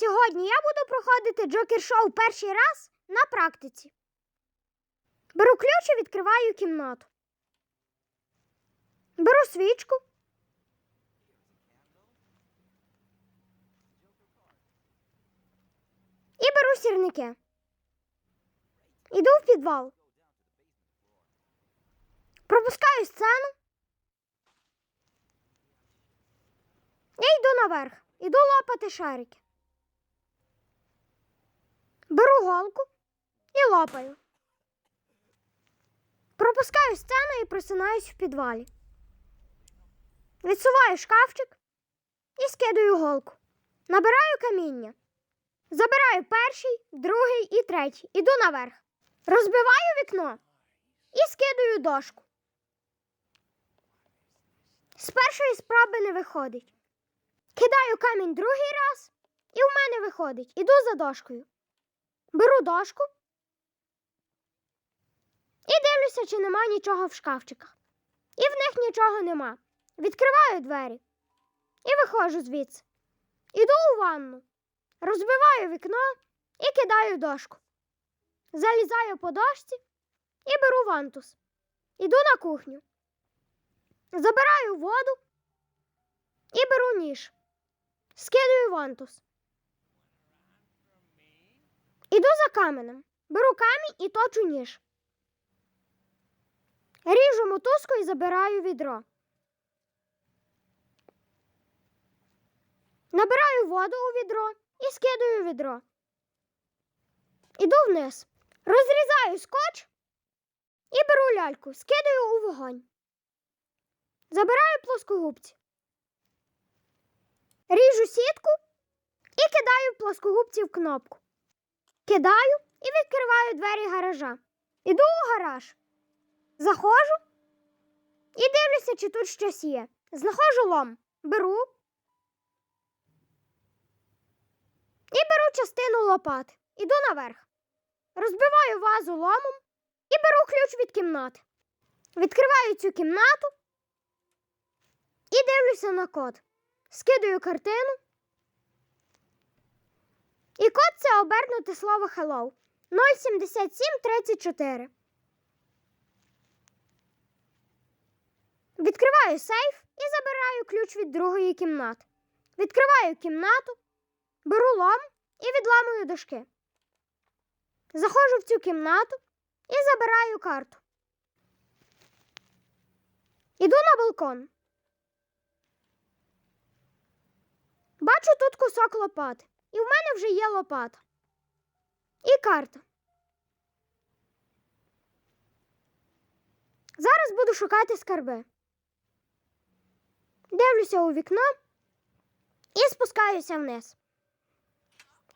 сьогодні я буду проходити Джокер Шоу перший раз на практиці. Беру ключ і відкриваю кімнату. Беру свічку. І беру сірники. Іду в підвал. Пропускаю сцену. Я йду наверх. Іду лопати шарики. Беру голку і лопаю. Пропускаю сцену і просинаюсь в підвалі. Відсуваю шкафчик і скидаю голку. Набираю каміння. Забираю перший, другий і третій. Іду наверх. Розбиваю вікно і скидаю дошку. З першої спроби не виходить. Кидаю камінь другий раз, і в мене виходить. Іду за дошкою. Беру дошку і дивлюся, чи нема нічого в шкафчиках. І в них нічого нема. Відкриваю двері і виходжу звідси. Іду у ванну, розбиваю вікно і кидаю дошку. Залізаю по дошці і беру вантус. Іду на кухню. Забираю воду і беру ніж. Скидаю вантус. Іду за каменем. Беру камінь і точу ніж. Ріжу мотузку і забираю відро. Набираю воду у відро і скидаю відро. Іду вниз. Розрізаю скотч і беру ляльку, скидаю у вогонь. Забираю плоскогубці. Ріжу сітку і кидаю плоскогубці в кнопку. Кидаю і відкриваю двері гаража. Іду у гараж. Заходжу і дивлюся, чи тут щось є. Знаходжу лом, беру і беру частину лопати. Іду наверх. Розбиваю вазу ломом і беру ключ від кімнати. Відкриваю цю кімнату і дивлюся на код. Скидаю картину. І код це обернути слово hello 07734. Відкриваю сейф і забираю ключ від другої кімнати. Відкриваю кімнату, беру лом і відламую дошки. Заходжу в цю кімнату і забираю карту. Іду на балкон. Бачу тут кусок лопати. І в мене вже є лопата. І карта. Зараз буду шукати скарби. Дивлюся у вікно і спускаюся вниз.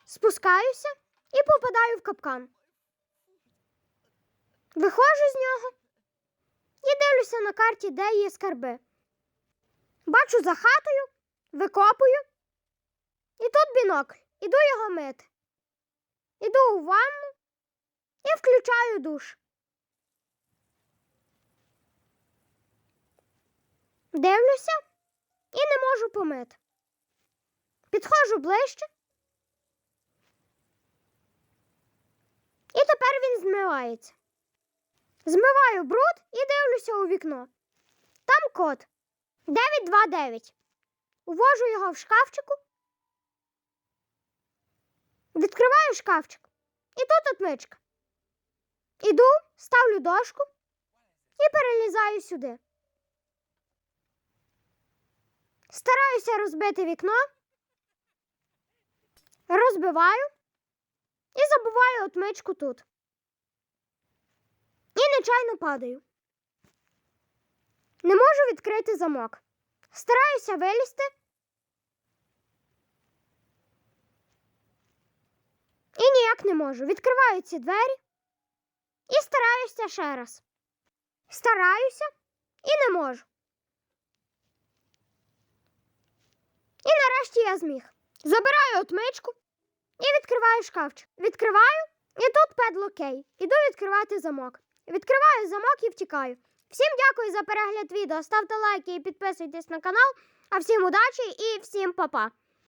Спускаюся і попадаю в капкан. Виходжу з нього і дивлюся на карті, де є скарби. Бачу за хатою, викопую. І тут бінокль. Іду його мити. Іду у ванну і включаю душ. Дивлюся і не можу помити. Підходжу ближче. І тепер він змивається. Змиваю бруд і дивлюся у вікно. Там код 929. Увожу його в шкафчику. Відкриваю шкафчик. І тут отмичка. Іду, ставлю дошку і перелізаю сюди. Стараюся розбити вікно, розбиваю і забуваю отмичку тут. І нечайно падаю. Не можу відкрити замок. Стараюся вилізти. І ніяк не можу. Відкриваю ці двері і стараюся ще раз. Стараюся і не можу. І нарешті я зміг. Забираю отмичку і відкриваю шкафчик. Відкриваю, і тут педлокей. Іду відкривати замок. Відкриваю замок і втікаю. Всім дякую за перегляд відео. Ставте лайки і підписуйтесь на канал. А всім удачі і всім па-па.